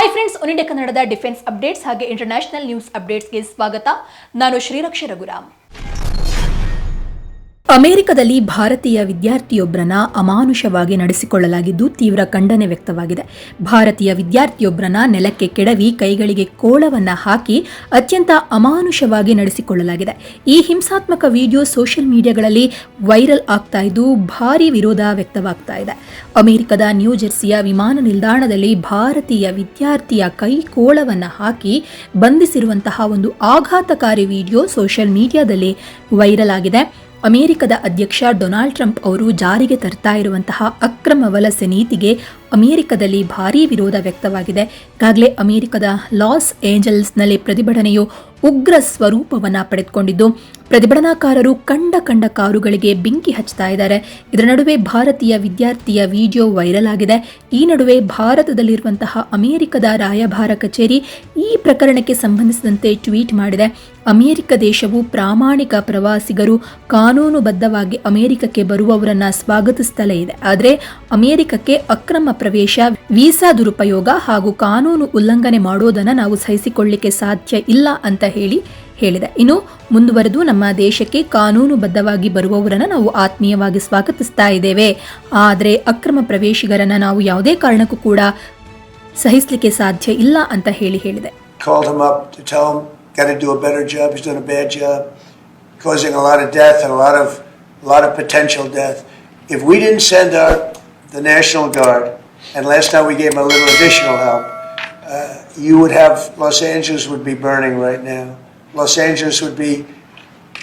Hi friends one ಕನ್ನಡದ defence updates ಹಾಗೆ international news ಅಪ್ಡೇಟ್ಸ್ಗೆ ಸ್ವಾಗತ. ನಾನು ಶ್ರೀರಕ್ಷ ರಘುರಾಮ್. ಅಮೆರಿಕದಲ್ಲಿ ಭಾರತೀಯ ವಿದ್ಯಾರ್ಥಿಯೊಬ್ಬರನ್ನ ಅಮಾನುಷವಾಗಿ ನಡೆಸಿಕೊಳ್ಳಲಾಗಿದ್ದು ತೀವ್ರ ಖಂಡನೆ ವ್ಯಕ್ತವಾಗಿದೆ. ಭಾರತೀಯ ವಿದ್ಯಾರ್ಥಿಯೊಬ್ಬರನ್ನ ನೆಲಕ್ಕೆ ಕೆಡವಿ ಕೈಗಳಿಗೆ ಕೋಳವನ್ನ ಹಾಕಿ ಅತ್ಯಂತ ಅಮಾನುಷವಾಗಿ ನಡೆಸಿಕೊಳ್ಳಲಾಗಿದೆ. ಈ ಹಿಂಸಾತ್ಮಕ ವಿಡಿಯೋ ಸೋಷಿಯಲ್ ಮೀಡಿಯಾಗಳಲ್ಲಿ ವೈರಲ್ ಆಗ್ತಾ ಇದ್ದು ಭಾರಿ ವಿರೋಧ ವ್ಯಕ್ತವಾಗ್ತಾ ಇದೆ. ಅಮೆರಿಕದ ನ್ಯೂಜೆರ್ಸಿಯ ವಿಮಾನ ನಿಲ್ದಾಣದಲ್ಲಿ ಭಾರತೀಯ ವಿದ್ಯಾರ್ಥಿಯ ಕೈ ಕೋಳವನ್ನ ಹಾಕಿ ಬಂಧಿಸಿರುವಂತಹ ಒಂದು ಆಘಾತಕಾರಿ ವಿಡಿಯೋ ಸೋಷಿಯಲ್ ಮೀಡಿಯಾದಲ್ಲಿ ವೈರಲ್ ಆಗಿದೆ. ಅಮೆರಿಕದ ಅಧ್ಯಕ್ಷ ಡೊನಾಲ್ಡ್ ಟ್ರಂಪ್ ಅವರು ಜಾರಿಗೆ ತರ್ತಾ ಇರುವಂತಹ ಅಕ್ರಮ ವಲಸೆ ನೀತಿಗೆ ಅಮೆರಿಕದಲ್ಲಿ ಭಾರೀ ವಿರೋಧ ವ್ಯಕ್ತವಾಗಿದೆ. ಈಗಾಗಲೇ ಅಮೆರಿಕದ ಲಾಸ್ ಏಂಜಲ್ಸ್ನಲ್ಲಿ ಪ್ರತಿಭಟನೆಯು ಉಗ್ರ ಸ್ವರೂಪವನ್ನು ಪಡೆದುಕೊಂಡಿದ್ದು, ಪ್ರತಿಭಟನಾಕಾರರು ಕಂಡ ಕಂಡ ಕಾರುಗಳಿಗೆ ಬೆಂಕಿ ಹಚ್ತಾ ಇದ್ದಾರೆ. ಇದರ ನಡುವೆ ಭಾರತೀಯ ವಿದ್ಯಾರ್ಥಿಯ ವಿಡಿಯೋ ವೈರಲ್ ಆಗಿದೆ. ಈ ನಡುವೆ ಭಾರತದಲ್ಲಿರುವಂತಹ ಅಮೆರಿಕದ ರಾಯಭಾರ ಕಚೇರಿ ಈ ಪ್ರಕರಣಕ್ಕೆ ಸಂಬಂಧಿಸಿದಂತೆ ಟ್ವೀಟ್ ಮಾಡಿದೆ. ಅಮೆರಿಕ ದೇಶವು ಪ್ರಾಮಾಣಿಕ ಪ್ರವಾಸಿಗರು, ಕಾನೂನುಬದ್ಧವಾಗಿ ಅಮೆರಿಕಕ್ಕೆ ಬರುವವರನ್ನು ಸ್ವಾಗತಿಸುತ್ತಲೇ ಇದೆ. ಆದರೆ ಅಮೆರಿಕಕ್ಕೆ ಅಕ್ರಮ ಪ್ರವೇಶ ವೀಸಾ ದುರುಪಯೋಗ ಹಾಗೂ ಕಾನೂನು ಉಲ್ಲಂಘನೆ ಮಾಡೋದನ್ನ ನಾವು ಸಹಿಸಿಕೊಳ್ಳಿಕ್ಕೆ ಸಾಧ್ಯ ಇಲ್ಲ ಅಂತ ಹೇಳಿ ಹೇಳಿದೆ. ಇನ್ನು ಮುಂದುವರೆದು ನಮ್ಮ ದೇಶಕ್ಕೆ ಕಾನೂನುಬದ್ಧವಾಗಿ ಬರುವವರನ್ನ ನಾವು ಆತ್ಮೀಯವಾಗಿ ಸ್ವಾಗತಿಸ್ತಾ ಇದ್ದೇವೆ. ಆದರೆ ಅಕ್ರಮ ಪ್ರವೇಶಿಗರನ್ನು ನಾವು ಯಾವುದೇ ಕಾರಣಕ್ಕೂ ಕೂಡ ಸಹಿಸಲಿಕ್ಕೆ ಸಾಧ್ಯ ಇಲ್ಲ ಅಂತ ಹೇಳಿ ಹೇಳಿದೆ. If we didn't send our the National Guard, and last time we gave him a little additional help, uh, you would have Los Angeles would be burning right now. Los Angeles would be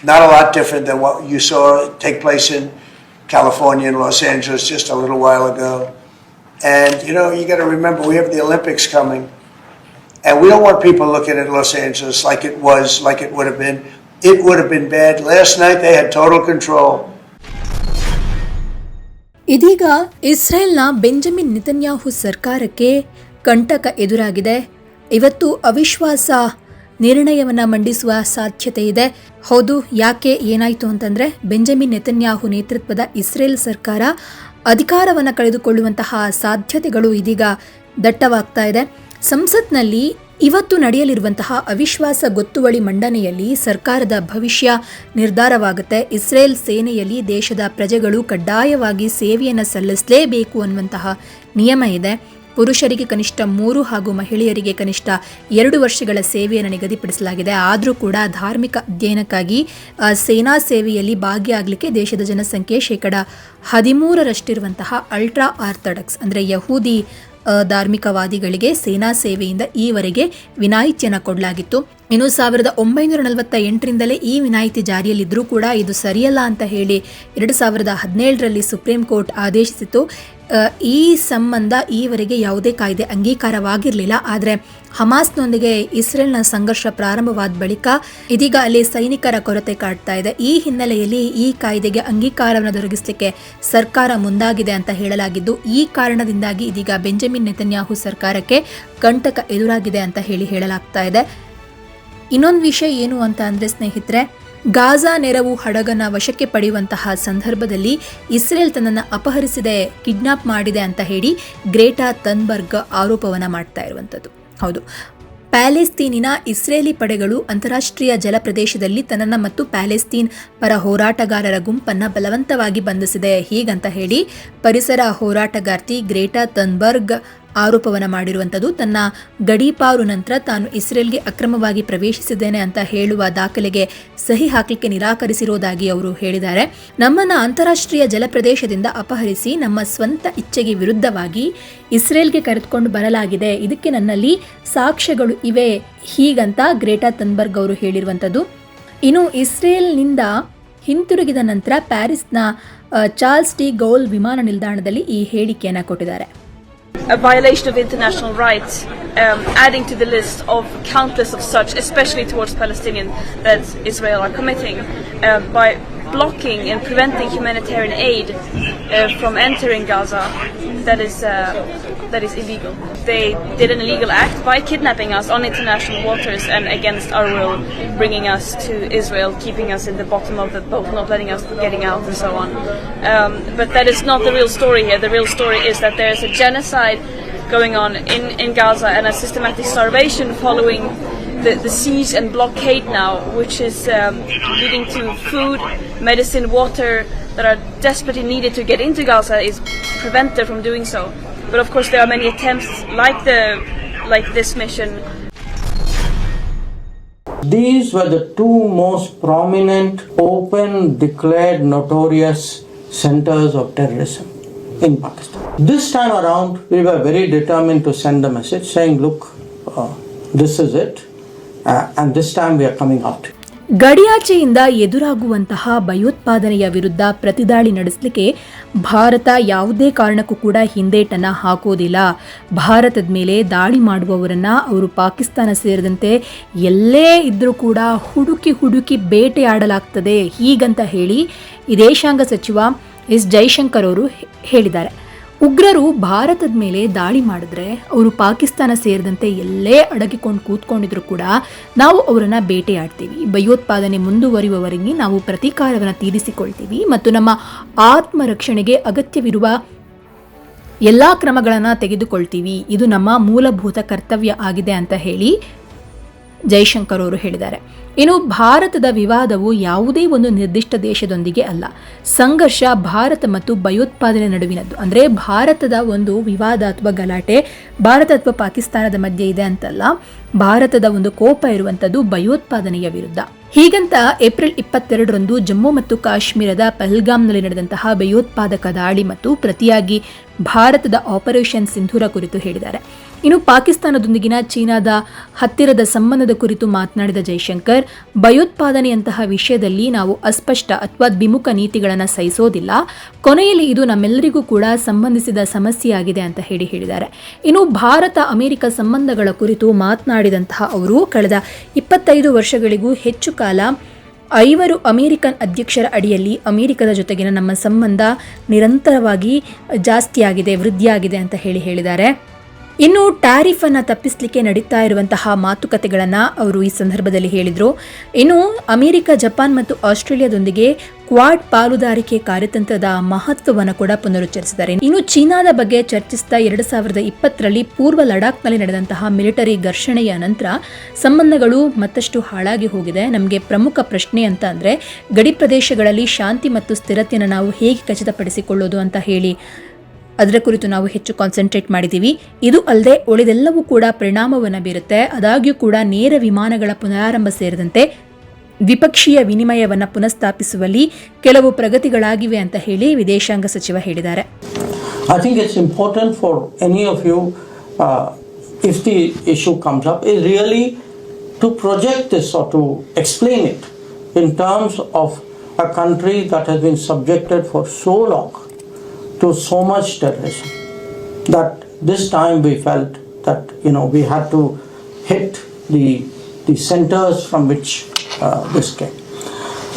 not a lot different than what you saw take place in California and Los Angeles just a little while ago. And you know, you got to remember we have the Olympics coming. And we don't want people looking at Los Angeles like it was, like it would have been. It would have been bad. Last night they had total control. ಇದೀಗ ಇಸ್ರೇಲ್ನ Benjamin ನಿತನ್ಯಾಹು ಸರ್ಕಾರಕ್ಕೆ ಕಂಟಕ ಎದುರಾಗಿದೆ. ಇವತ್ತು ಅವಿಶ್ವಾಸ ನಿರ್ಣಯವನ್ನು ಮಂಡಿಸುವ ಸಾಧ್ಯತೆ ಇದೆ. ಹೌದು, ಯಾಕೆ ಏನಾಯಿತು ಅಂತಂದರೆ ಬೆಂಜಮಿನ್ ನೆತನ್ಯಾಹು ನೇತೃತ್ವದ ಇಸ್ರೇಲ್ ಸರ್ಕಾರ ಅಧಿಕಾರವನ್ನು ಕಳೆದುಕೊಳ್ಳುವಂತಹ ಸಾಧ್ಯತೆಗಳು ಇದೀಗ ದಟ್ಟವಾಗ್ತಾ ಇದೆ. ಸಂಸತ್ನಲ್ಲಿ ಇವತ್ತು ನಡೆಯಲಿರುವಂತಹ ಅವಿಶ್ವಾಸ ಗೊತ್ತುವಳಿ ಮಂಡನೆಯಲ್ಲಿ ಸರ್ಕಾರದ ಭವಿಷ್ಯ ನಿರ್ಧಾರವಾಗುತ್ತೆ. ಇಸ್ರೇಲ್ ಸೇನೆಯಲ್ಲಿ ದೇಶದ ಪ್ರಜೆಗಳು ಕಡ್ಡಾಯವಾಗಿ ಸೇವೆಯನ್ನು ಸಲ್ಲಿಸಲೇಬೇಕು ಅನ್ನುವಂತಹ ನಿಯಮ ಇದೆ. ಪುರುಷರಿಗೆ ಕನಿಷ್ಠ ಮೂರು ಹಾಗೂ ಮಹಿಳೆಯರಿಗೆ ಕನಿಷ್ಠ ಎರಡು ವರ್ಷಗಳ ಸೇವೆಯನ್ನು ನಿಗದಿಪಡಿಸಲಾಗಿದೆ. ಆದರೂ ಕೂಡ ಧಾರ್ಮಿಕ ಅಧ್ಯಯನಕ್ಕಾಗಿ ಸೇನಾ ಸೇವೆಯಲ್ಲಿ ಭಾಗಿಯಾಗಲಿಕ್ಕೆ ದೇಶದ ಜನಸಂಖ್ಯೆ ಶೇಕಡ ಹದಿಮೂರರಷ್ಟಿರುವಂತಹ ಅಲ್ಟ್ರಾ ಆರ್ಥಡಕ್ಸ್ ಅಂದರೆ ಯಹೂದಿ ಧಾರ್ಮಿಕವಾದಿಗಳಿಗೆ ಸೇನಾ ಸೇವೆಯಿಂದ ಈವರೆಗೆ ವಿನಾಯಿತಿಯನ್ನು ಕೊಡಲಾಗಿತ್ತು. ಇನ್ನು ಸಾವಿರದ ಒಂಬೈನೂರ ನಲವತ್ತ ಎಂಟರಿಂದಲೇ ಈ ವಿನಾಯಿತಿ ಜಾರಿಯಲ್ಲಿದ್ದರೂ ಕೂಡ ಇದು ಸರಿಯಲ್ಲ ಅಂತ ಹೇಳಿ ಎರಡು ಸಾವಿರದ ಹದಿನೇಳರಲ್ಲಿ ಸುಪ್ರೀಂ ಕೋರ್ಟ್ ಆದೇಶಿಸಿತು ಈ ಸಂಬಂಧ ಈವರೆಗೆ ಯಾವುದೇ ಕಾಯ್ದೆ ಅಂಗೀಕಾರವಾಗಿರಲಿಲ್ಲ. ಆದರೆ ಹಮಾಸ್ನೊಂದಿಗೆ ಇಸ್ರೇಲ್ನ ಸಂಘರ್ಷ ಪ್ರಾರಂಭವಾದ ಬಳಿಕ ಇದೀಗ ಅಲ್ಲಿ ಸೈನಿಕರ ಕೊರತೆ ಕಾಡ್ತಾ ಇದೆ. ಈ ಹಿನ್ನೆಲೆಯಲ್ಲಿ ಈ ಕಾಯ್ದೆಗೆ ಅಂಗೀಕಾರವನ್ನು ದೊರಕಿಸಲಿಕ್ಕೆ ಸರ್ಕಾರ ಮುಂದಾಗಿದೆ ಅಂತ ಹೇಳಲಾಗಿದ್ದು, ಈ ಕಾರಣದಿಂದಾಗಿ ಇದೀಗ ಬೆಂಜಮಿನ್ ನೆತನ್ಯಾಹು ಸರ್ಕಾರಕ್ಕೆ ಕಂಟಕ ಎದುರಾಗಿದೆ ಅಂತ ಹೇಳಿ ಹೇಳಲಾಗ್ತಾ ಇದೆ. ಇನ್ನೊಂದು ವಿಷಯ ಏನು ಅಂತ ಅಂದರೆ ಸ್ನೇಹಿತರೆ ಗಾಜಾ ನೆರವು ಹಡಗನ ವಶಕ್ಕೆ ಪಡೆಯುವಂತಹ ಸಂದರ್ಭದಲ್ಲಿ ಇಸ್ರೇಲ್ ತನ್ನನ್ನು ಅಪಹರಿಸಿದೆ, ಕಿಡ್ನಾಪ್ ಮಾಡಿದೆ ಅಂತ ಹೇಳಿ ಗ್ರೇಟಾ ತನ್ಬರ್ಗ್ ಆರೋಪವನ್ನು ಮಾಡ್ತಾ ಇರುವಂಥದ್ದು. ಹೌದು. ಪ್ಯಾಲೆಸ್ತೀನಿನ ಇಸ್ರೇಲಿ ಪಡೆಗಳು ಅಂತಾರಾಷ್ಟ್ರೀಯ ಜಲ ಪ್ರದೇಶದಲ್ಲಿ ತನ್ನನ್ನು ಮತ್ತು ಪ್ಯಾಲೆಸ್ತೀನ್ ಪರ ಹೋರಾಟಗಾರರ ಗುಂಪನ್ನು ಬಲವಂತವಾಗಿ ಬಂಧಿಸಿದೆ. ಹೀಗಂತ ಹೇಳಿ ಪರಿಸರ ಹೋರಾಟಗಾರ್ತಿ ಗ್ರೇಟಾ ತನ್ಬರ್ಗ್ ಆರೋಪವನ್ನು ಮಾಡಿರುವಂಥದ್ದು ತನ್ನ ಗಡೀಪಾರು ನಂತರ ತಾನು ಇಸ್ರೇಲ್ಗೆ ಅಕ್ರಮವಾಗಿ ಪ್ರವೇಶಿಸಿದ್ದೇನೆ ಅಂತ ಹೇಳುವ ದಾಖಲೆಗೆ ಸಹಿ ಹಾಕಲಿಕ್ಕೆ ನಿರಾಕರಿಸಿರುವುದಾಗಿ ಅವರು ಹೇಳಿದ್ದಾರೆ. ನಮ್ಮನ್ನ ಅಂತಾರಾಷ್ಟ್ರೀಯ ಜಲಪ್ರದೇಶದಿಂದ ಅಪಹರಿಸಿ ನಮ್ಮ ಸ್ವಂತ ಇಚ್ಛೆಗೆ ವಿರುದ್ಧವಾಗಿ ಇಸ್ರೇಲ್ಗೆ ಕರೆದುಕೊಂಡು ಬರಲಾಗಿದೆ. ಇದಕ್ಕೆ ನನ್ನಲ್ಲಿ ಸಾಕ್ಷ್ಯಗಳು ಇವೆ. ಹೀಗಂತ ಗ್ರೇಟಾ ತನ್ಬರ್ಗ್ ಅವರು ಹೇಳಿರುವಂಥದ್ದು ಇನ್ನು ಇಸ್ರೇಲ್ನಿಂದ ಹಿಂತಿರುಗಿದ ನಂತರ ಪ್ಯಾರಿಸ್ನ ಚಾರ್ಲ್ಸ್ ಡಿ ಗೌಲ್ ವಿಮಾನ ನಿಲ್ದಾಣದಲ್ಲಿ ಈ ಹೇಳಿಕೆಯನ್ನು ಕೊಟ್ಟಿದ್ದಾರೆ. A violation of international rights, um, adding to the list of countless of such, especially towards Palestinians, that Israel are committing um, by blocking and preventing humanitarian aid uh, from entering Gaza. That is uh, that is illegal. They did an illegal act by kidnapping us on international waters and against our will, bringing us to Israel, keeping us in the bottom of the boat, not letting us getting out, and so on. Um, but that is not the real story here. The real story is that there is a genocide going on in, in Gaza and a systematic starvation following the, the siege and blockade now, which is um, leading to food, medicine, water that are desperately needed to get into Gaza is prevented from doing so. But of course, there are many attempts like the like this mission These were the two most prominent, open, declared, notorious centers of terrorism in Pakistan. This time around, we were very determined to send a message saying, look, uh, this is it, uh, and this time we are coming out. ಗಡಿಯಾಚೆಯಿಂದ ಎದುರಾಗುವಂತಹ ಭಯೋತ್ಪಾದನೆಯ ವಿರುದ್ಧ ಪ್ರತಿದಾಳಿ ನಡೆಸಲಿಕ್ಕೆ ಭಾರತ ಯಾವುದೇ ಕಾರಣಕ್ಕೂ ಕೂಡ ಹಿಂದೇಟನ್ನ ಹಾಕೋದಿಲ್ಲ. ಭಾರತದ ಮೇಲೆ ದಾಳಿ ಮಾಡುವವರನ್ನ ಅವರು ಪಾಕಿಸ್ತಾನ ಸೇರಿದಂತೆ ಎಲ್ಲೇ ಇದ್ದರೂ ಕೂಡ ಹುಡುಕಿ ಹುಡುಕಿ ಬೇಟೆಯಾಡಲಾಗ್ತದೆ ಹೀಗಂತ ಹೇಳಿ ವಿದೇಶಾಂಗ ಸಚಿವ ಎಸ್ ಜೈಶಂಕರ್ ಅವರು ಹೇಳಿದ್ದಾರೆ. ಉಗ್ರರು ಭಾರತದ ಮೇಲೆ ದಾಳಿ ಮಾಡಿದ್ರೆ ಅವರು ಪಾಕಿಸ್ತಾನ ಸೇರಿದಂತೆ ಎಲ್ಲೇ ಅಡಗಿಕೊಂಡು ಕೂತ್ಕೊಂಡಿದ್ರು ಕೂಡ ನಾವು ಅವರನ್ನ ಬೇಟೆಯಾಡ್ತೀವಿ. ಭಯೋತ್ಪಾದನೆ ಮುಂದುವರಿಯುವವರೆಗೆ ನಾವು ಪ್ರತೀಕಾರವನ್ನು ತೀರಿಸಿಕೊಳ್ತೀವಿ ಮತ್ತು ನಮ್ಮ ಆತ್ಮರಕ್ಷಣೆಗೆ ಅಗತ್ಯವಿರುವ ಎಲ್ಲ ಕ್ರಮಗಳನ್ನು ತೆಗೆದುಕೊಳ್ತೀವಿ. ಇದು ನಮ್ಮ ಮೂಲಭೂತ ಕರ್ತವ್ಯ ಆಗಿದೆ ಅಂತ ಹೇಳಿ ಜೈಶಂಕರ್ ಅವರು ಹೇಳಿದ್ದಾರೆ. ಇನ್ನು ಭಾರತದ ವಿವಾದವು ಯಾವುದೇ ಒಂದು ನಿರ್ದಿಷ್ಟ ದೇಶದೊಂದಿಗೆ ಅಲ್ಲ. ಸಂಘರ್ಷ ಭಾರತ ಮತ್ತು ಭಯೋತ್ಪಾದನೆ ನಡುವಿನದ್ದು. ಅಂದರೆ ಭಾರತದ ಒಂದು ವಿವಾದ ಅಥವಾ ಗಲಾಟೆ ಭಾರತ ಅಥವಾ ಪಾಕಿಸ್ತಾನದ ಮಧ್ಯೆ ಇದೆ ಅಂತಲ್ಲ. ಭಾರತದ ಒಂದು ಕೋಪ ಇರುವಂಥದ್ದು ಭಯೋತ್ಪಾದನೆಯ ವಿರುದ್ಧ. ಹೀಗಂತ ಏಪ್ರಿಲ್ ಇಪ್ಪತ್ತೆರಡರಂದು ಜಮ್ಮು ಮತ್ತು ಕಾಶ್ಮೀರದ ಪಹಲ್ಗಾಮ್ನಲ್ಲಿ ನಡೆದಂತಹ ಭಯೋತ್ಪಾದಕ ದಾಳಿ ಮತ್ತು ಪ್ರತಿಯಾಗಿ ಭಾರತದ ಆಪರೇಷನ್ ಸಿಂಧೂರ ಕುರಿತು ಹೇಳಿದ್ದಾರೆ. ಇನ್ನು ಪಾಕಿಸ್ತಾನದೊಂದಿಗಿನ ಚೀನಾದ ಹತ್ತಿರದ ಸಂಬಂಧದ ಕುರಿತು ಮಾತನಾಡಿದ ಜೈಶಂಕರ್, ಭಯೋತ್ಪಾದನೆಯಂತಹ ವಿಷಯದಲ್ಲಿ ನಾವು ಅಸ್ಪಷ್ಟ ಅಥವಾ ದ್ವಿಮುಖ ನೀತಿಗಳನ್ನು ಸಹಿಸೋದಿಲ್ಲ. ಕೊನೆಯಲ್ಲಿ ಇದು ನಮ್ಮೆಲ್ಲರಿಗೂ ಕೂಡ ಸಂಬಂಧಿಸಿದ ಸಮಸ್ಯೆಯಾಗಿದೆ ಅಂತ ಹೇಳಿ ಹೇಳಿದ್ದಾರೆ. ಇನ್ನು ಭಾರತ, ಅಮೆರಿಕ ಸಂಬಂಧಗಳ ಕುರಿತು ಮಾತನಾಡಿದಂತಹ ಅವರು, ಕಳೆದ ಇಪ್ಪತ್ತೈದು ವರ್ಷಗಳಿಗೂ ಹೆಚ್ಚು ಕಾಲ ಐವರು ಅಮೆರಿಕನ್ ಅಧ್ಯಕ್ಷರ ಅಡಿಯಲ್ಲಿ ಅಮೆರಿಕದ ಜೊತೆಗಿನ ನಮ್ಮ ಸಂಬಂಧ ನಿರಂತರವಾಗಿ ಜಾಸ್ತಿಯಾಗಿದೆ ವೃದ್ಧಿಯಾಗಿದೆ ಅಂತ ಹೇಳಿ ಹೇಳಿದ್ದಾರೆ. ಇನ್ನು ಟ್ಯಾರಿಫ್ ಅನ್ನ ತಪ್ಪಿಸಲಿಕ್ಕೆ ನಡೀತಾ ಇರುವಂತಹ ಮಾತುಕತೆಗಳನ್ನು ಅವರು ಈ ಸಂದರ್ಭದಲ್ಲಿ ಹೇಳಿದರು. ಇನ್ನು ಅಮೆರಿಕ, ಜಪಾನ್ ಮತ್ತು ಆಸ್ಟ್ರೇಲಿಯಾದೊಂದಿಗೆ ಕ್ವಾಡ್ ಪಾಲುದಾರಿಕೆ ಕಾರ್ಯತಂತ್ರದ ಮಹತ್ವವನ್ನು ಕೂಡ ಪುನರುಚ್ಚರಿಸಿದ್ದಾರೆ. ಇನ್ನು ಚೀನಾದ ಬಗ್ಗೆ ಚರ್ಚಿಸಿದ ಎರಡು ಸಾವಿರದ ಇಪ್ಪತ್ತರಲ್ಲಿ ಪೂರ್ವ ಲಡಾಖ್ನಲ್ಲಿ ನಡೆದಂತಹ ಮಿಲಿಟರಿ ಘರ್ಷಣೆಯ ನಂತರ ಸಂಬಂಧಗಳು ಮತ್ತಷ್ಟು ಹಾಳಾಗಿ ಹೋಗಿದೆ. ನಮಗೆ ಪ್ರಮುಖ ಪ್ರಶ್ನೆ ಅಂತ ಅಂದರೆ ಗಡಿ ಪ್ರದೇಶಗಳಲ್ಲಿ ಶಾಂತಿ ಮತ್ತು ಸ್ಥಿರತೆಯನ್ನು ನಾವು ಹೇಗೆ ಖಚಿತಪಡಿಸಿಕೊಳ್ಳೋದು ಅಂತ ಹೇಳಿ ಅದರ ಕುರಿತು ನಾವು ಹೆಚ್ಚು ಕಾನ್ಸಂಟ್ರೇಟ್ ಮಾಡಿದೀವಿ ಇದು ಅಲ್ಲದೆ ಉಳಿದೆಲ್ಲವೂ ಕೂಡ ಪರಿಣಾಮವನ್ನು ಬೀರುತ್ತೆ. ಆದಾಗ್ಯೂ ಕೂಡ ನೇರ ವಿಮಾನಗಳ ಪುನರಾರಂಭ ಸೇರಿದಂತೆ ದ್ವಿಪಕ್ಷೀಯ ವಿನಿಮಯವನ್ನು ಪುನಃಸ್ಥಾಪಿಸುವಲ್ಲಿ ಕೆಲವು ಪ್ರಗತಿಗಳಾಗಿವೆ ಅಂತ ಹೇಳಿ ವಿದೇಶಾಂಗ ಸಚಿವ ಹೇಳಿದ್ದಾರೆ. I think it's important for any of you if the issue comes up is really to project this or to explain it in terms of a country that has been subjected for so long to so much terrorism that this time we felt that you know we had to hit the the centers from which uh, this came.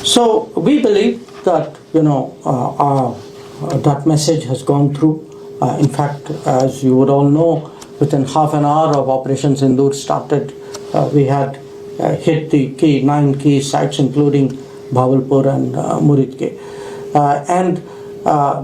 So we believe that you know uh, uh, that message has gone through. Uh, in fact, as you would all know, within half an hour of Operation Sindoor started, uh, we had uh, hit the key nine key sites, including Bhavalpur and uh, Muridke, and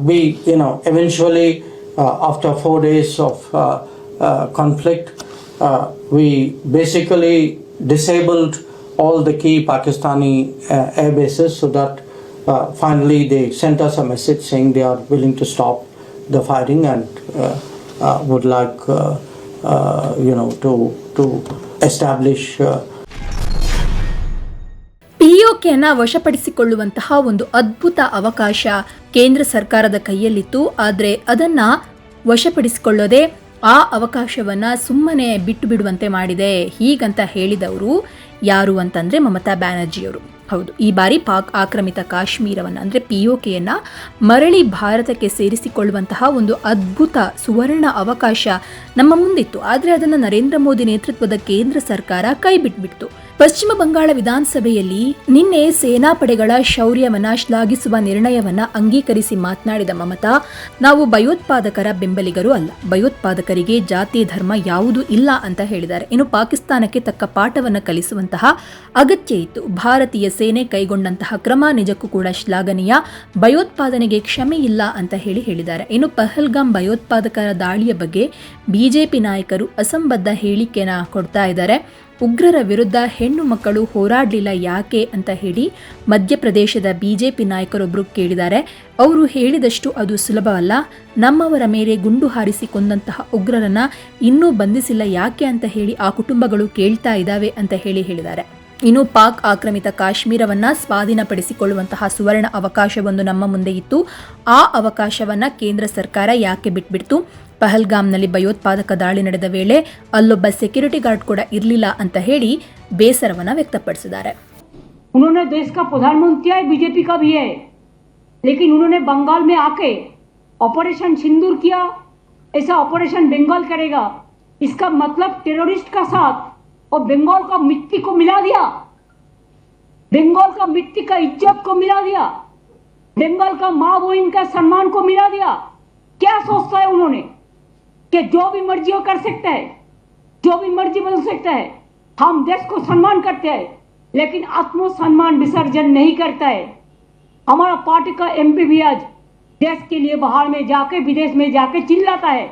we you know eventually uh, after four days of uh, uh, conflict, uh, we basically disabled all the key Pakistani uh, air bases so that uh, finally they sent us a message saying they are willing to stop the firing and uh, uh, would like uh, uh, you know to to establish uh, ಪಿಒಕೆಯನ್ನ ವಶಪಡಿಸಿಕೊಳ್ಳುವಂತಹ ಒಂದು ಅದ್ಭುತ ಅವಕಾಶ ಕೇಂದ್ರ ಸರ್ಕಾರದ ಕೈಯಲ್ಲಿತ್ತು. ಆದರೆ ಅದನ್ನ ವಶಪಡಿಸಿಕೊಳ್ಳದೆ ಆ ಅವಕಾಶವನ್ನ ಸುಮ್ಮನೆ ಬಿಟ್ಟು ಬಿಡುವಂತೆ ಮಾಡಿದೆ ಹೀಗಂತ ಹೇಳಿದವರು ಯಾರು ಅಂತಂದ್ರೆ ಮಮತಾ ಬ್ಯಾನರ್ಜಿಯವರು. ಹೌದು, ಈ ಬಾರಿ ಪಾಕ್ ಆಕ್ರಮಿತ ಕಾಶ್ಮೀರವನ್ನು ಅಂದರೆ ಪಿ ಮರಳಿ ಭಾರತಕ್ಕೆ ಸೇರಿಸಿಕೊಳ್ಳುವಂತಹ ಒಂದು ಅದ್ಭುತ ಸುವರ್ಣ ಅವಕಾಶ ನಮ್ಮ ಮುಂದಿತ್ತು. ಆದರೆ ಅದನ್ನು ನರೇಂದ್ರ ಮೋದಿ ನೇತೃತ್ವದ ಕೇಂದ್ರ ಸರ್ಕಾರ ಕೈ ಬಿಟ್ಬಿಡ್ತು. ಪಶ್ಚಿಮ ಬಂಗಾಳ ವಿಧಾನಸಭೆಯಲ್ಲಿ ನಿನ್ನೆ ಸೇನಾಪಡೆಗಳ ಶೌರ್ಯವನ್ನು ಶ್ಲಾಘಿಸುವ ನಿರ್ಣಯವನ್ನ ಅಂಗೀಕರಿಸಿ ಮಾತನಾಡಿದ ಮಮತಾ, ನಾವು ಭಯೋತ್ಪಾದಕರ ಬೆಂಬಲಿಗರು ಅಲ್ಲ. ಭಯೋತ್ಪಾದಕರಿಗೆ ಜಾತಿ ಧರ್ಮ ಯಾವುದೂ ಇಲ್ಲ ಅಂತ ಹೇಳಿದ್ದಾರೆ. ಇನ್ನು ಪಾಕಿಸ್ತಾನಕ್ಕೆ ತಕ್ಕ ಪಾಠವನ್ನು ಕಲಿಸುವಂತಹ ಅಗತ್ಯ ಇತ್ತು. ಭಾರತೀಯ ಸೇನೆ ಕೈಗೊಂಡಂತಹ ಕ್ರಮ ನಿಜಕ್ಕೂ ಕೂಡ ಶ್ಲಾಘನೀಯ. ಭಯೋತ್ಪಾದನೆಗೆ ಕ್ಷಮೆ ಇಲ್ಲ ಅಂತ ಹೇಳಿ ಹೇಳಿದ್ದಾರೆ. ಇನ್ನು ಪಹಲ್ಗಾಮ್ ಭಯೋತ್ಪಾದಕರ ದಾಳಿಯ ಬಗ್ಗೆ ಬಿಜೆಪಿ ನಾಯಕರು ಅಸಂಬದ್ಧ ಹೇಳಿಕೆನ ಕೊಡ್ತಾ ಇದ್ದಾರೆ. ಉಗ್ರರ ವಿರುದ್ಧ ಹೆಣ್ಣು ಮಕ್ಕಳು ಹೋರಾಡಲಿಲ್ಲ ಯಾಕೆ ಅಂತ ಹೇಳಿ ಮಧ್ಯಪ್ರದೇಶದ ಬಿಜೆಪಿ ನಾಯಕರೊಬ್ಬರು ಕೇಳಿದ್ದಾರೆ. ಅವರು ಹೇಳಿದಷ್ಟು ಅದು ಸುಲಭವಲ್ಲ ನಮ್ಮವರ ಮೇಲೆ ಗುಂಡು ಹಾರಿಸಿ ಕೊಂದಂತಹ ಉಗ್ರರನ್ನ ಇನ್ನೂ ಬಂಧಿಸಿಲ್ಲ ಯಾಕೆ ಅಂತ ಹೇಳಿ ಆ ಕುಟುಂಬಗಳು ಕೇಳ್ತಾ ಇದ್ದಾವೆ ಅಂತ ಹೇಳಿ ಹೇಳಿದ್ದಾರೆ. ಇನ್ನು ಪಾಕ್ ಆಕ್ರಮಿತ ಕಾಶ್ಮೀರವನ್ನ ಸ್ವಾಧೀನಪಡಿಸಿಕೊಳ್ಳುವಂತಹ ಸುವರ್ಣ ಅವಕಾಶವೊಂದು ನಮ್ಮ ಮುಂದೆ ಇತ್ತು. ಆ ಅವಕಾಶವನ್ನ ಕೇಂದ್ರ ಸರ್ಕಾರ ಯಾಕೆ ಬಿಟ್ಬಿಡ್ತು? ಪಹಲ್ಗಾಮ್ನಲ್ಲಿ ಭಯೋತ್ಪಾದಕ ದಾಳಿ ನಡೆದ ವೇಳೆ ಅಲ್ಲೊಬ್ಬ ಸೆಕ್ಯೂರಿಟಿ ಗಾರ್ಡ್ ಕೂಡ ಇರಲಿಲ್ಲ ಅಂತ ಹೇಳಿ ಬೇಸರವನ್ನ ವ್ಯಕ್ತಪಡಿಸಿದ್ದಾರೆ उन्होंने देश का प्रधानमंत्री है बीजेपी का भी है लेकिन उन्होंने बंगाल में आके ऑपरेशन सिंदूर किया ऐसा ऑपरेशन बंगाल करेगा इसका मतलब टेररिस्ट का साथ और बंगाल का मिट्टी को मिला दिया बंगाल का मिट्टी का इज्जत को मिला दिया बंगाल का माँ बहन का सम्मान को मिला दिया क्या सोचता है उन्होंने कि जो भी मर्ज़ी वो कर सकता है, जो भी मर्ज़ी बदल सकता है। हम देश को सम्मान करते हैं, लेकिन आत्मसम्मान विसर्जन नहीं करता है। हमारा पार्टी का एमपी भी आज देश के लिए बाहर में जाके, विदेश में जाके चिल्लाता है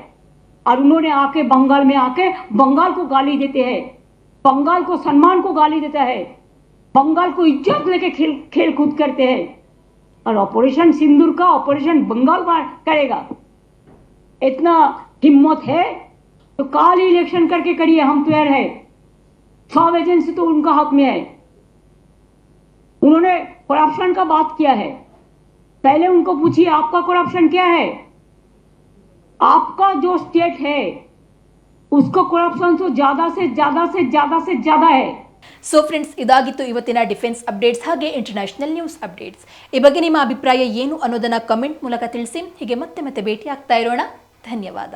और उन्होंने आके बंगाल में आके बंगाल को गाली देते हैं। बंगाल को सम्मान को गाली देता है। बंगाल को इज़्ज़त लेके खेल खेल कूद करते हैं। और ऑपरेशन सिंदूर का ऑपरेशन बंगाल करेगा। इतना हिम्मत है तो काल ही इलेक्शन करके करिए हम तैयार है सब एजेंसी तो उनका हाथ में है उन्होंने करप्शन का बात किया है पहले उनको पूछिए आपका करप्शन क्या है आपका जो स्टेट है उसको करप्शन तो ज्यादा से ज्यादा से ज्यादा से ज्यादा है ಸೊ ಫ್ರೆಂಡ್ಸ್ ಇದಾಗಿತ್ತು ಇವತ್ತಿನ ಡಿಫೆನ್ಸ್ ಅಪ್ಡೇಟ್ಸ್ ಹಾಗೆ ಇಂಟರ್ನ್ಯಾಷನಲ್ ನ್ಯೂಸ್ ಅಪ್ಡೇಟ್ಸ್ ಈ ಬಗ್ಗೆ ನಿಮ್ಮ ಅಭಿಪ್ರಾಯ ಏನು ಅನ್ನೋದನ್ನ ಕಮೆಂಟ್ ಮೂಲಕ ತಿಳಿಸಿ ಹೀಗೆ ಮತ್ತೆ ಮತ್ತೆ ಭೇಟಿ ಆಗ್ತಾ ಇರೋಣ ಧನ್ಯವಾದ